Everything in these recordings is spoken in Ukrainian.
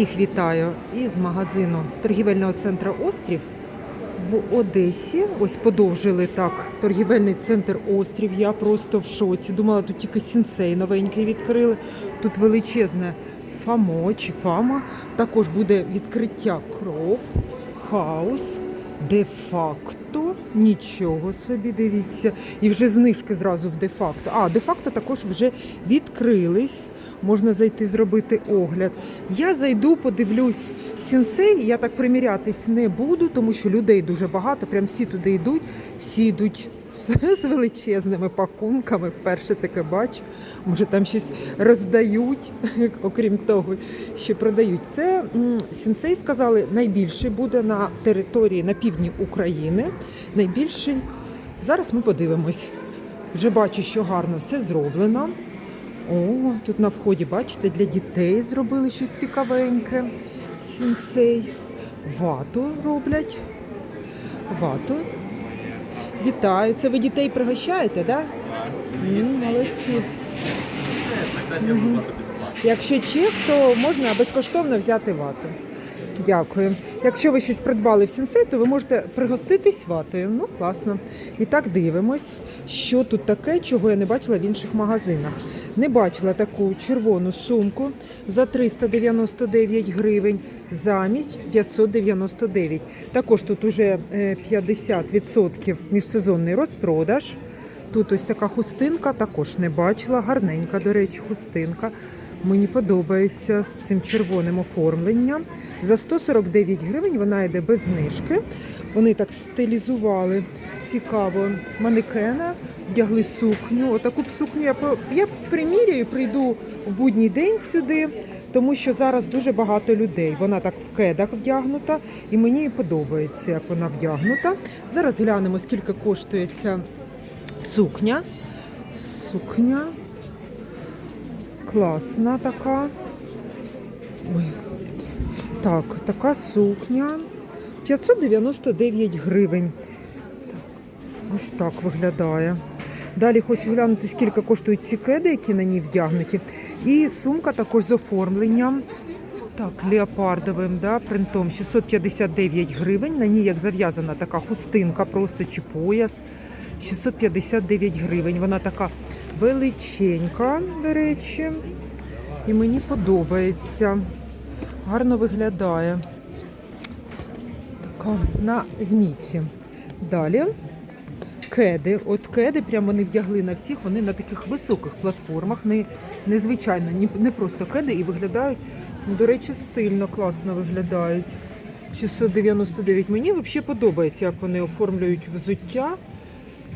Всіх вітаю із магазину з торгівельного центру Острів в Одесі. Ось подовжили так торгівельний центр Острів. Я просто в шоці. Думала, тут тільки сінсей новенький відкрили. Тут величезне ФАМО чи ФАМА. Також буде відкриття кроп, хаус, де-факто. Нічого собі, дивіться. І вже знижки зразу в де-факто. А, де-факто також вже відкрились. Можна зайти зробити огляд. Я зайду, подивлюсь сінцей. Я так примірятись не буду, тому що людей дуже багато. Прям всі туди йдуть, всі йдуть. з- величезними пакунками, вперше таке бачу. Може, там щось роздають, окрім того, що продають. Це м, сінсей сказали, найбільший буде на території на півдні України. Найбільший. Зараз ми подивимось. Вже бачу, що гарно все зроблено. О, тут на вході, бачите, для дітей зробили щось цікавеньке. Сінсей. Вату роблять. Вату. Вітаю. Це ви дітей пригощаєте, так? Молодці. Якщо чек, то можна безкоштовно взяти вату. Дякую. Якщо ви щось придбали в сінсей, то ви можете пригоститись ватою. Ну, класно. І так дивимось, що тут таке, чого я не бачила в інших магазинах. Не бачила таку червону сумку за 399 гривень замість 599. Також тут уже е, 50% міжсезонний розпродаж. Тут ось така хустинка, також не бачила. Гарненька, до речі, хустинка. Мені подобається з цим червоним оформленням. За 149 гривень вона йде без знижки. Вони так стилізували цікаво манекена, вдягли сукню. Отаку б сукню я, я приміряю, прийду в будній день сюди, тому що зараз дуже багато людей. Вона так в кедах вдягнута, і мені подобається, як вона вдягнута. Зараз глянемо, скільки коштує ця сукня. Сукня. Класна така. Ой. Так, така сукня. 599 гривень. Так, ось так виглядає. Далі хочу глянути, скільки коштують ці кеди, які на ній вдягнуті. І сумка також з оформленням. Так, леопардовим, да, принтом 659 гривень. На ній як зав'язана така хустинка, просто чи пояс. 659 гривень. Вона така величенька, до речі. І мені подобається. Гарно виглядає. Така на змійці. Далі кеди. От кеди, прямо вони вдягли на всіх, вони на таких високих платформах, не, незвичайно, не, не просто кеди і виглядають, ну, до речі, стильно, класно виглядають. 699. Мені взагалі подобається, як вони оформлюють взуття.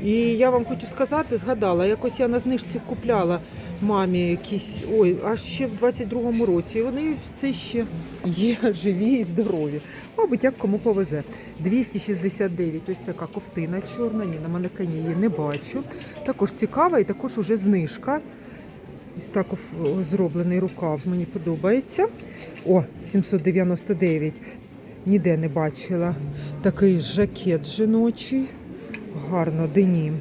І я вам хочу сказати, згадала, якось я на знижці купляла мамі якісь, ой, аж ще в 22-му році. І вони все ще є живі і здорові. Мабуть, як кому повезе. 269, ось така ковтина чорна, ні, на манекені її не бачу. Також цікава і також уже знижка. Ось так зроблений рукав, мені подобається. О, 799. Ніде не бачила. Такий жакет жіночий. Гарно, денім.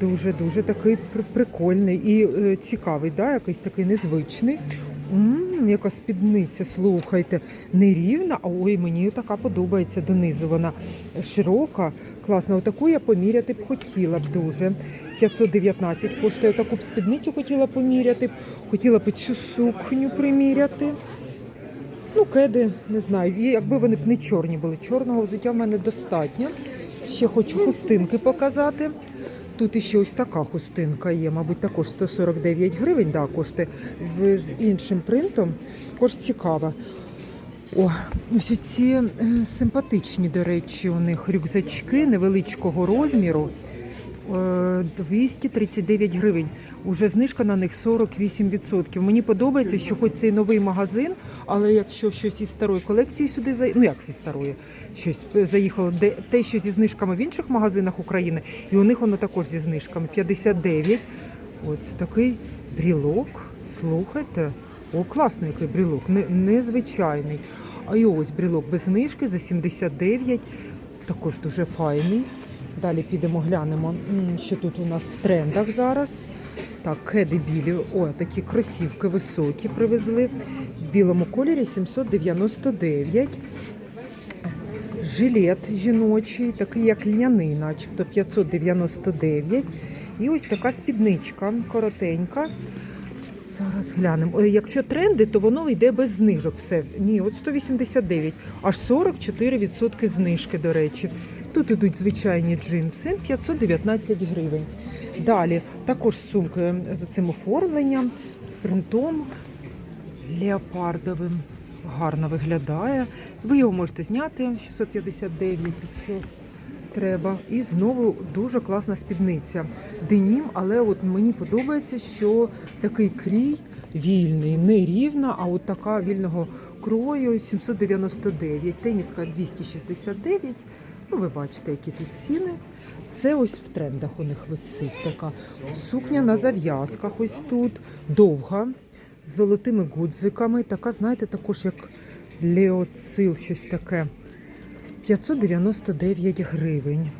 Дуже-дуже такий прикольний і е, цікавий, да? якийсь такий незвичний. М, яка спідниця, слухайте, не рівна, а ой, мені така подобається донизу. Вона широка, класна. Отаку я поміряти б хотіла б дуже. 519 коштує таку б спідницю хотіла поміряти, б, хотіла б цю сукню приміряти. Ну, кеди, не знаю. І якби вони б не чорні були. Чорного взуття в мене достатньо. Ще хочу хустинки показати. Тут іще ось така хустинка є, мабуть, також 149 гривень, да, коштує в, з іншим принтом. Також цікава. О, ось ці е, симпатичні, до речі, у них рюкзачки невеличкого розміру. Е, 239 гривень. Уже знижка на них 48%. Мені подобається, що хоч цей новий магазин, але якщо щось із старої колекції сюди за ну як зі старої, щось заїхало, де те, що зі знижками в інших магазинах України, і у них воно також зі знижками 59. Ось такий брілок. Слухайте. О, класний який брілок, не, незвичайний. А і ось брілок без знижки за 79. Також дуже файний. Далі підемо глянемо, що тут у нас в трендах зараз. Так, кеди білі. О, такі кросівки високі привезли. В білому кольорі 799. Жилет жіночий, такий як льняний, начебто 599. І ось така спідничка коротенька. Зараз глянемо. Якщо тренди, то воно йде без знижок. Все. Ні, от 189, аж 44% знижки, до речі. Тут ідуть звичайні джинси 519 гривень. Далі також з сумкою з цим оформленням, з принтом леопардовим. Гарно виглядає. Ви його можете зняти 659, якщо треба. І знову дуже класна спідниця. Денім, але от мені подобається, що такий крій вільний, не рівна, а от така вільного крою 799, теніска 269. Ну, ви бачите, які тут ціни. Це ось в трендах у них висить така сукня на зав'язках. Ось тут довга, з золотими гудзиками. Така, знаєте, також як леоцил, щось таке. 599 гривень.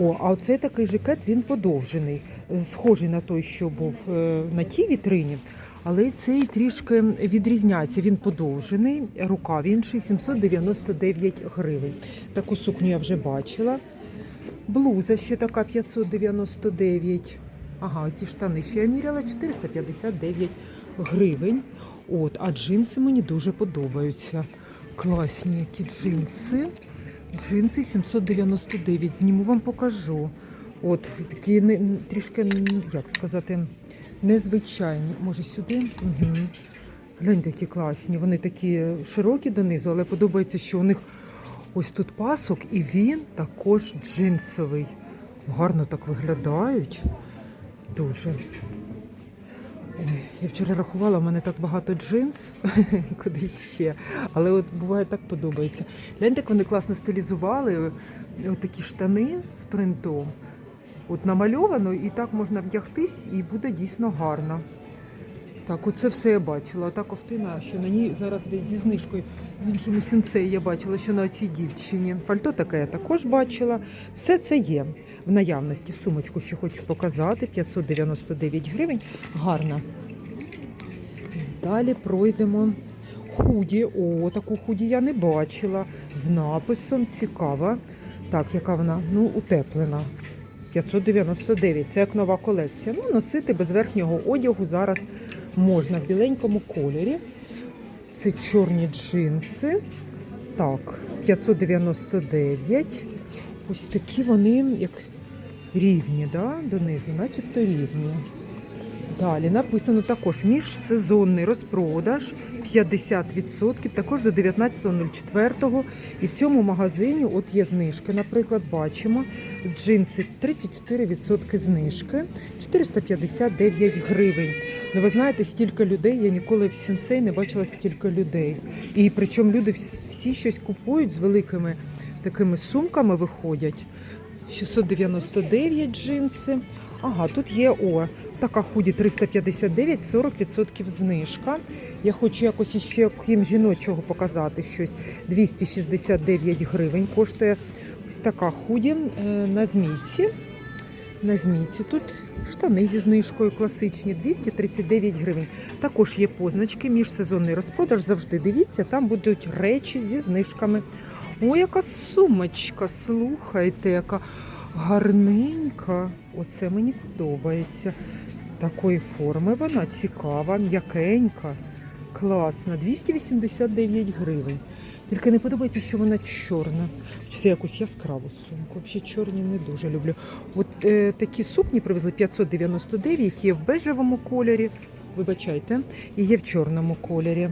О, а оцей такий жакет він подовжений, е, схожий на той, що був е, на тій вітрині, але цей трішки відрізняється. Він подовжений, рукав інший 799 гривень. Таку сукню я вже бачила. Блуза ще така 599. Ага, ці штани ще я міряла 459 гривень. От, а джинси мені дуже подобаються. Класні які джинси. Джинси 799. Зніму вам покажу. От такі не, трішки, як сказати, незвичайні. Може сюди? Угу. Гляньте, які класні. Вони такі широкі донизу, але подобається, що у них ось тут пасок, і він також джинсовий. Гарно так виглядають. Дуже. Я вчора рахувала, в мене так багато джинс, куди ще. Але от буває так подобається. Гляньте, як вони класно стилізували от такі штани з принтом. От намальовано, і так можна вдягтись, і буде дійсно гарно. Так, оце все я бачила. Ота ковтина, що на ній зараз десь зі знижкою в іншому сенсеї я бачила, що на цій дівчині. Пальто таке я також бачила. Все це є в наявності. Сумочку ще хочу показати. 599 гривень. Гарна. Далі пройдемо. Худі. О, таку худі я не бачила. З написом цікава. Так, яка вона? Ну, утеплена. 599. Це як нова колекція. Ну, носити без верхнього одягу зараз можна в біленькому кольорі. Це чорні джинси. Так, 599. Ось такі вони, як рівні, да? донизу, начебто рівні. Далі написано також міжсезонний розпродаж 50%, також до 19.04. І в цьому магазині от є знижки. Наприклад, бачимо джинси 34% знижки, 459 гривень. Ну ви знаєте, стільки людей, я ніколи в сенсей не бачила стільки людей. І причому люди всі щось купують з великими такими сумками виходять. 699 джинси. Ага, тут є о, така худі 359, 40% знижка. Я хочу якось іще крім жіночого показати щось. 269 гривень коштує ось така худі е, на змійці. На змійці тут штани зі знижкою класичні 239 гривень. Також є позначки, міжсезонний розпродаж. Завжди дивіться, там будуть речі зі знижками. О, яка сумочка, слухайте, яка гарненька. Оце мені подобається. Такої форми вона цікава, м'якенька, класна. 289 гривень. Тільки не подобається, що вона чорна. Це якусь яскраву сумку. Взагалі чорні не дуже люблю. От е, такі сукні привезли 599, є в бежевому кольорі. Вибачайте, і є в чорному кольорі.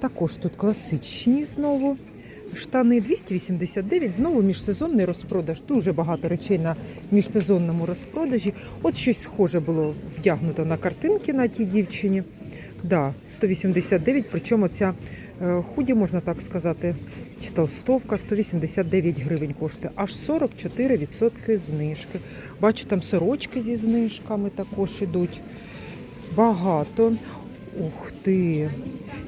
Також тут класичні знову. Штани 289, знову міжсезонний розпродаж. Дуже багато речей на міжсезонному розпродажі. От щось схоже було вдягнуто на картинки на тій дівчині. Да, 189, причому ця е, худі, можна так сказати, чи толстовка 189 гривень коштує. Аж 44% знижки. Бачу, там сорочки зі знижками також ідуть. Багато. Ух ти!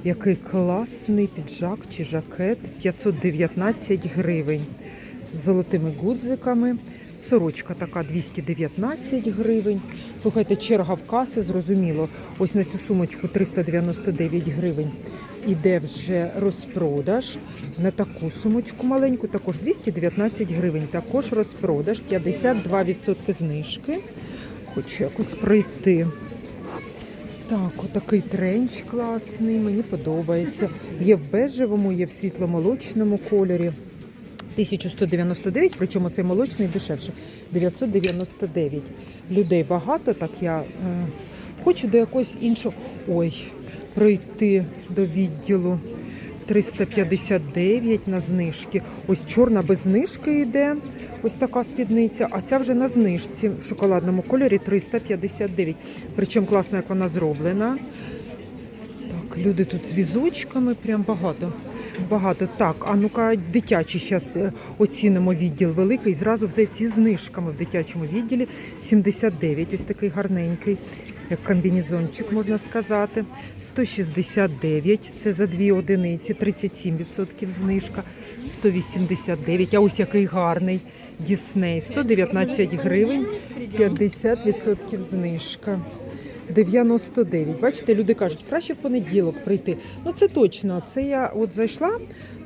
Який класний піджак чи жакет 519 гривень. з золотими гудзиками. Сорочка така 219 гривень. Слухайте, черга в каси, зрозуміло. Ось на цю сумочку 399 гривень. Іде вже розпродаж. На таку сумочку маленьку також 219 гривень. Також розпродаж, 52% знижки. Хочу якось пройти. Так, отакий тренч класний, мені подобається. Є в бежевому, є в світломолочному кольорі. 1199, причому цей молочний дешевше. 999. Людей багато, так я е, хочу до якогось іншого. Ой, прийти до відділу 359 на знижки. Ось чорна без знижки йде. Ось така спідниця, а ця вже на знижці в шоколадному кольорі 359. Причому класно, як вона зроблена. Так, люди тут з візочками, прям багато. Багато. Так, а ну-ка, дитячий зараз оцінимо відділ великий. Зразу вже зі знижками в дитячому відділі 79. Ось такий гарненький, як комбінезончик, можна сказати. 169, це за дві одиниці, 37% знижка. 189, а ось який гарний Дісней. 119 гривень, 50% знижка. 99. Бачите, люди кажуть, краще в понеділок прийти. Ну це точно. Це я от зайшла,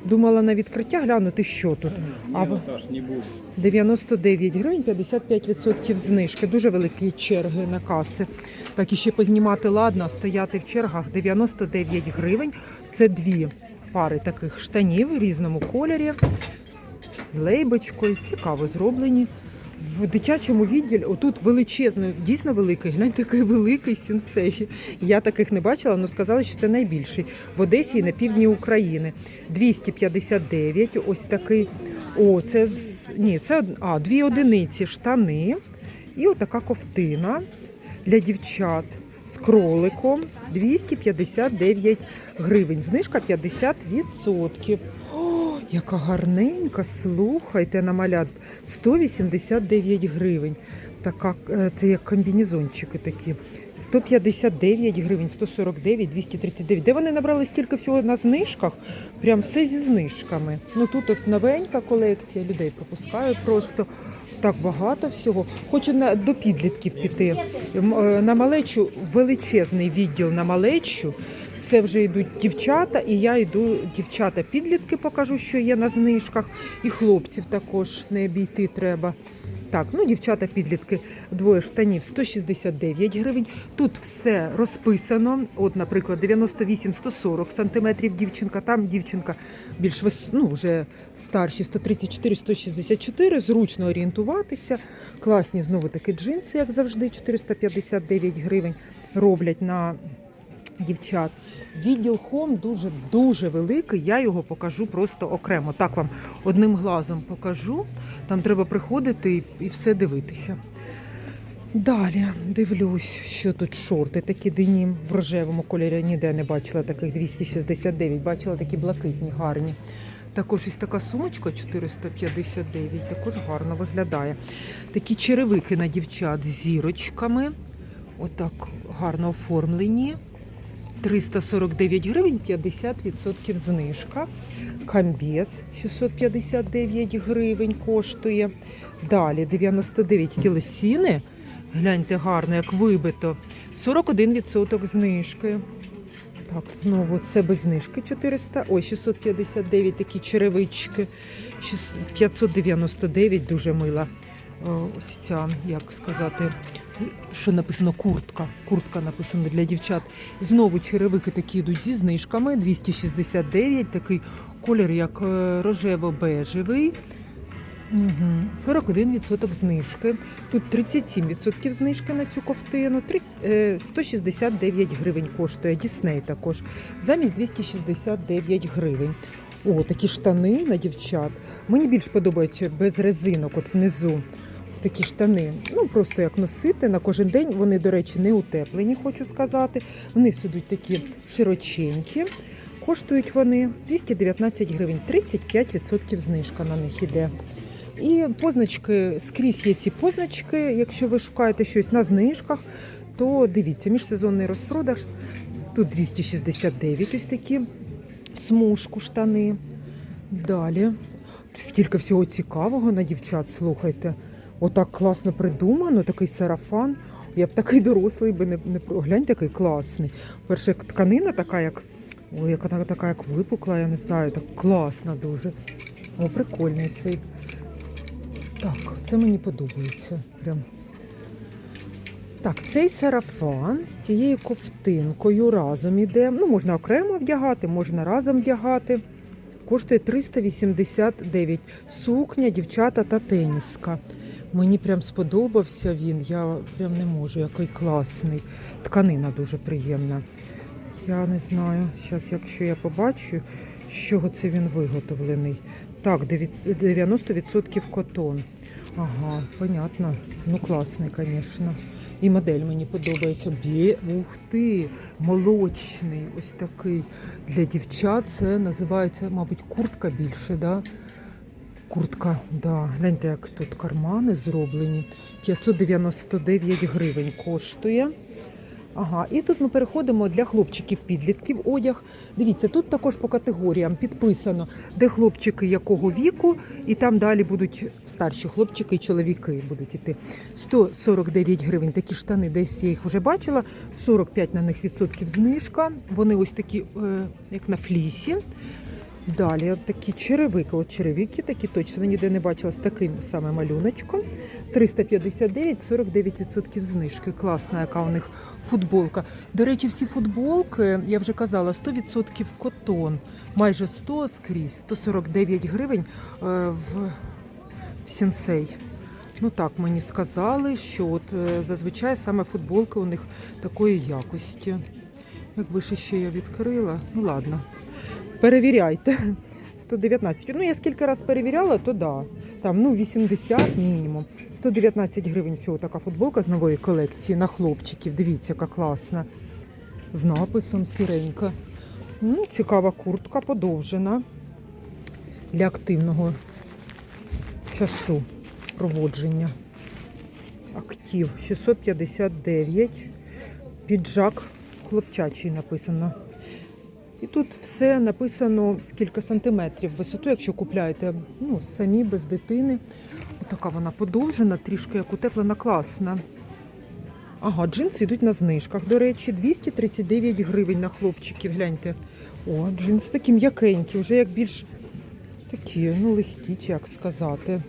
думала на відкриття глянути, що тут. А в 99 гривень 55% знижки. Дуже великі черги на каси. Так і ще познімати ладно, стояти в чергах 99 гривень. Це дві пари таких штанів в різному кольорі з лейбочкою. Цікаво зроблені. В дитячому відділі отут величезний, дійсно великий. Гляньте, який великий сінсей. Я таких не бачила, але сказали, що це найбільший. В Одесі і на півдні України. 259, ось такий. О, це ні, це а, дві одиниці штани і отака ковтина для дівчат з кроликом 259 гривень. Знижка 50%. Яка гарненька, слухайте, на малят 189 гривень. Така, е, це як комбінезончики такі. 159 гривень, 149, 239. Де вони набрали стільки всього на знижках? Прям все зі знижками. Ну тут от новенька колекція, людей пропускаю просто. Так багато всього. Хочу на, до підлітків піти. Е, На малечу величезний відділ на малечу. Це вже йдуть дівчата, і я йду дівчата підлітки, покажу, що є на знижках. І хлопців також не обійти треба. Так, ну дівчата підлітки, двоє штанів 169 гривень. Тут все розписано. От, наприклад, 98-140 сантиметрів дівчинка. Там дівчинка більш вис... ну, вже старші 134-164. Зручно орієнтуватися. Класні знову таки джинси, як завжди, 459 гривень роблять на дівчат. Відділ Хом дуже дуже великий. Я його покажу просто окремо. Так вам одним глазом покажу. Там треба приходити і все дивитися. Далі дивлюсь, що тут шорти такі денім в рожевому кольорі. Ніде не бачила таких 269. Бачила такі блакитні, гарні. Також ось така сумочка 459, також гарно виглядає. Такі черевики на дівчат з зірочками. Отак гарно оформлені. 349 гривень, 50% знижка. Камбез 659 гривень коштує. Далі 99 кілосіни. Гляньте гарно, як вибито. 41% знижки. Так, знову це без знижки 400, ой, 659 такі черевички. 599 дуже мила. Е, Ось ця, як сказати, що написано куртка. Куртка написано для дівчат. Знову черевики такі йдуть зі знижками. 269, такий колір, як е, рожево-бежевий. Угу. 41% знижки. Тут 37% знижки на цю ковтину. Е, 169 гривень коштує. Дісней також. Замість 269 гривень. О, такі штани на дівчат. Мені більш подобаються без резинок, от внизу. Такі штани. Ну, просто як носити на кожен день. Вони, до речі, не утеплені, хочу сказати. Вони сидуть такі широченькі. Коштують вони 219 гривень, 35% знижка на них іде. І позначки, скрізь є ці позначки. Якщо ви шукаєте щось на знижках, то дивіться, міжсезонний розпродаж. Тут 269 ось такі смужку штани. Далі стільки всього цікавого на дівчат, слухайте. Отак класно придумано, такий сарафан. Я б такий дорослий би не, не глянь, такий класний. Перше, тканина така, як ой, яка така, як випукла, я не знаю, так класна дуже. О, прикольний цей. Так, це мені подобається. Прям. Так, цей сарафан з цією ковтинкою разом іде. Ну, можна окремо вдягати, можна разом вдягати. Коштує 389. Сукня, дівчата та теніска. Мені прям сподобався він. Я прям не можу, який класний. Тканина дуже приємна. Я не знаю, зараз, якщо я побачу, з чого це він виготовлений. Так, 90% котон. Ага, понятно. Ну, класний, звісно. І модель мені подобається. Бє, ух ти, молочний, ось такий. Для дівчат це називається, мабуть, куртка більше, да? Куртка, да. Гляньте, як тут кармани зроблені. 599 гривень коштує. Ага, і тут ми переходимо для хлопчиків підлітків одяг. Дивіться, тут також по категоріям підписано, де хлопчики якого віку, і там далі будуть старші хлопчики і чоловіки будуть іти. 149 гривень такі штани, десь я їх вже бачила. 45 на них відсотків знижка. Вони ось такі, е, як на флісі. Далі такі черевики. От черевики такі точно ніде не бачила з таким саме малюночком. 359, 49% знижки. Класна, яка у них футболка. До речі, всі футболки, я вже казала, 100% котон. Майже 100 скрізь, 149 гривень е, в, сінсей. Ну так, мені сказали, що от е, зазвичай саме футболки у них такої якості. Якби ще я відкрила, ну ладно. Перевіряйте. 119. Ну, я скільки раз перевіряла, то да. Там ну 80 мінімум. 119 гривень всього така футболка з нової колекції на хлопчиків. Дивіться, яка класна. З написом сіренька. Ну, цікава куртка подовжена для активного часу проводження. Актив 659. Піджак хлопчачий написано. І тут все написано скільки сантиметрів висоту, якщо купляєте ну, самі без дитини. Така вона подовжена, трішки як утеплена, класна. Ага, джинси йдуть на знижках. До речі, 239 гривень на хлопчиків. Гляньте. О, джинси такі м'якенькі, вже як більш такі, ну, легкі, чи як сказати.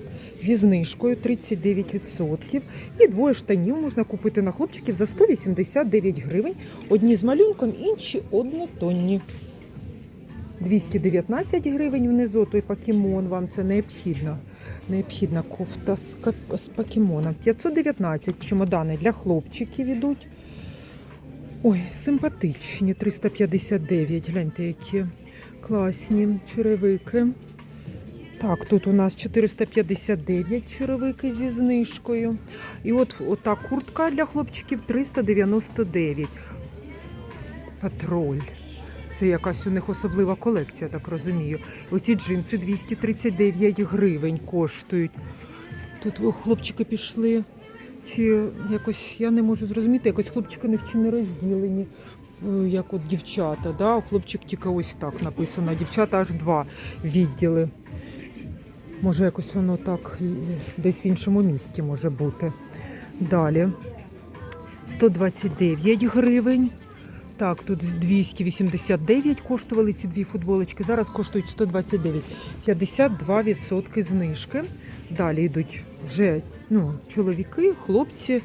Зі знижкою 39%. І двоє штанів можна купити на хлопчиків за 189 гривень. Одні з малюнком, інші однотонні. 219 гривень внизу, той покемон, вам це необхідно. Необхідна кофта з, з покемоном. 519 чемодани для хлопчиків ідуть. Ой, симпатичні, 359. Гляньте, які класні черевики. Так, тут у нас 459 черевики зі знижкою. І от ота куртка для хлопчиків 399. Патроль. Це якась у них особлива колекція, так розумію. Оці джинси 239 гривень коштують. Тут о, хлопчики пішли. Чи якось, я не можу зрозуміти, якось хлопчики не не розділені, е, як от дівчата. Да? Хлопчик тільки ось так написано, дівчата аж два відділи. Може, якось воно так десь в іншому місті може бути. Далі 129 гривень. Так, тут 289 коштували ці дві футболочки. Зараз коштують 129. 52% знижки. Далі йдуть вже ну, чоловіки, хлопці.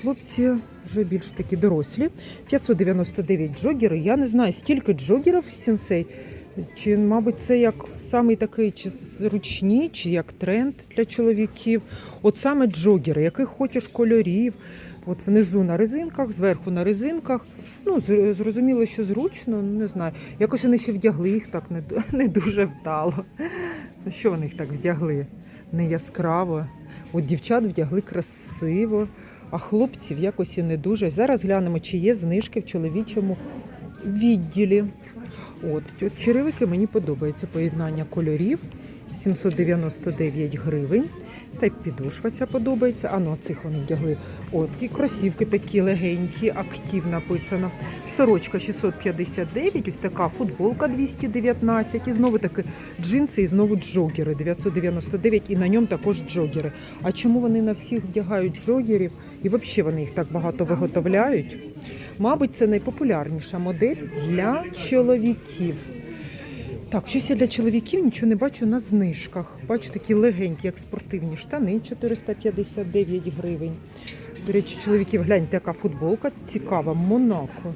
Хлопці вже більш такі дорослі. 599 джогери. Я не знаю, стільки джогерів сенсей. Чи, мабуть, це як самий такий чи зручні, чи як тренд для чоловіків. От саме джогери, яких хочеш кольорів. От внизу на резинках, зверху на резинках. Ну, зрозуміло, що зручно, не знаю. Якось вони ще вдягли їх так не, не дуже вдало. Що вони їх так вдягли? Не яскраво. От дівчат вдягли красиво, а хлопців якось і не дуже. Зараз глянемо, чи є знижки в чоловічому відділі. От, от черевики мені подобається поєднання кольорів. 799 гривень. Та й підошва ця подобається. А ну, цих вони вдягли. О, такі кросівки такі легенькі, актив написано. Сорочка 659, ось така футболка 219. І знову таки джинси і знову джогери 999. І на ньому також джогери. А чому вони на всіх вдягають джогерів? І взагалі вони їх так багато виготовляють? Мабуть, це найпопулярніша модель для чоловіків. Так, щось я для чоловіків нічого не бачу на знижках. Бачу такі легенькі, як спортивні штани 459 гривень. До речі, чоловіків, гляньте, яка футболка цікава, Монако.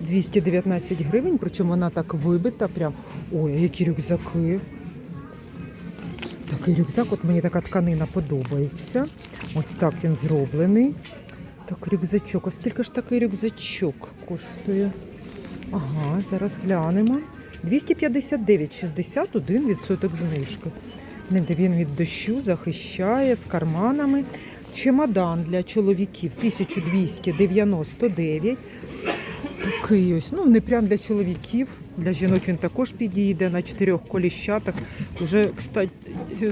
219 гривень, причому вона так вибита. Прям. Ой, які рюкзаки. Такий рюкзак, от мені така тканина подобається. Ось так він зроблений. Так, рюкзачок. А скільки ж такий рюкзачок коштує? Ага, зараз глянемо. 259,61% знижки. Він від дощу захищає з карманами. Чемодан для чоловіків 1299. Такий ось, ну не прям для чоловіків. Для жінок він також підійде на чотирьох коліщатах. Уже, кстати,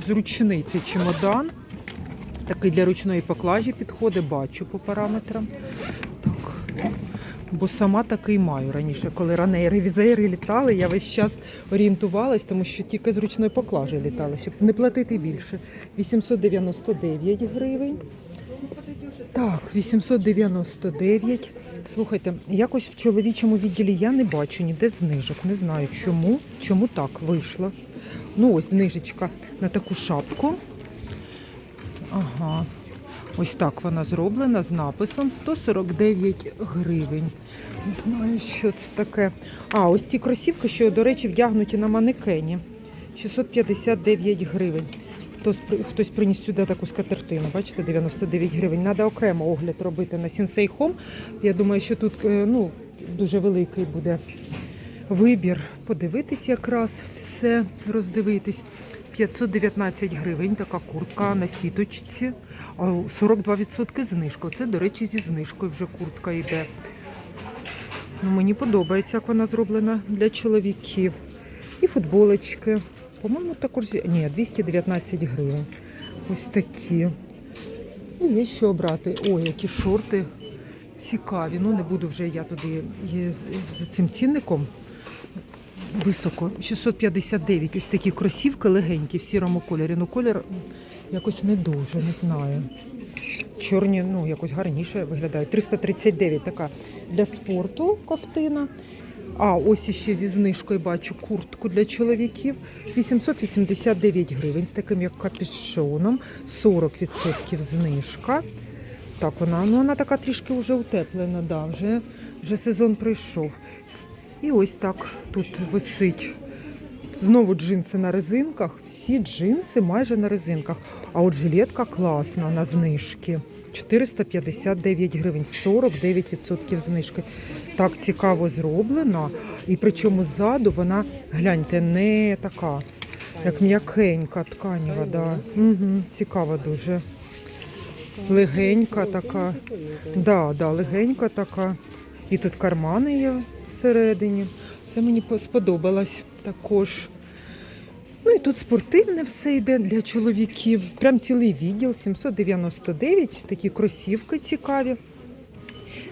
зручний цей чемодан. Такий для ручної поклажі підходить, бачу по параметрам. Бо сама такий маю раніше, коли ранейри візейри літали, я весь час орієнтувалась, тому що тільки з ручної поклажі літали, щоб не платити більше. 899 гривень. Так, 899. Слухайте, якось в чоловічому відділі я не бачу ніде знижок. Не знаю чому. Чому так вийшло. Ну, ось знижечка на таку шапку. Ага. Ось так вона зроблена з написом 149 гривень. Не знаю, що це таке. А, ось ці кросівки, що, до речі, вдягнуті на манекені. 659 гривень. Хтось, хтось приніс сюди таку скатертину, бачите, 99 гривень. Треба окремо огляд робити на Sensei Home. Я думаю, що тут е, ну, дуже великий буде вибір. Подивитись якраз все, роздивитись. 519 гривень така куртка на сіточці, 42% знижка. Це, до речі, зі знижкою вже куртка йде. Ну, мені подобається, як вона зроблена для чоловіків. І футболочки. По-моєму, також ні, 219 гривень. Ось такі. І є що обрати. Ой, які шорти цікаві. Ну, не буду вже я туди за цим цінником. Високо, 659. Ось такі кросівки легенькі в сірому кольорі. Ну, колір якось не дуже, не знаю. Чорні, ну, якось гарніше виглядають. 339 така для спорту ковтина. А ось іще зі знижкою бачу куртку для чоловіків. 889 гривень з таким як капюшоном. 40% знижка. Так, вона, ну, вона така трішки вже утеплена, да, вже, вже сезон прийшов. І ось так тут висить. Знову джинси на резинках. Всі джинси майже на резинках. А от жилетка класна на знижки. 459 гривень, 49% знижки. Так цікаво зроблена. І причому ззаду вона, гляньте, не така, як м'якенька тканіва. Да. Угу, цікава дуже. Легенька така. Да, да, легенька така. І тут кармани є всередині. Це мені сподобалось також. Ну і тут спортивне все йде для чоловіків. Прям цілий відділ 799. Такі кросівки цікаві.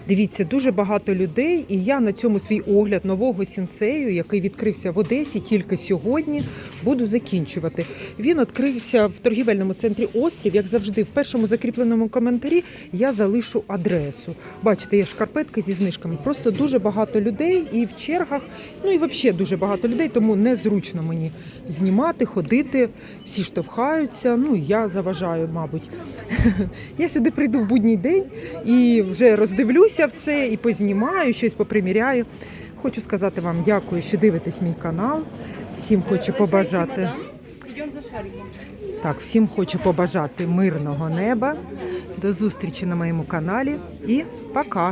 Дивіться, дуже багато людей, і я на цьому свій огляд нового сінсею, який відкрився в Одесі тільки сьогодні, буду закінчувати. Він відкрився в торгівельному центрі Острів. Як завжди, в першому закріпленому коментарі я залишу адресу. Бачите, є шкарпетки зі знижками. Просто дуже багато людей і в чергах. Ну і взагалі дуже багато людей, тому незручно мені знімати, ходити. Всі штовхаються. Ну я заважаю, мабуть. Я сюди прийду в будній день і вже роздивлюся все і познімаю, щось поприміряю. Хочу сказати вам дякую, що дивитесь мій канал. Всім хочу побажати. Так, всім хочу побажати мирного неба. До зустрічі на моєму каналі і пока!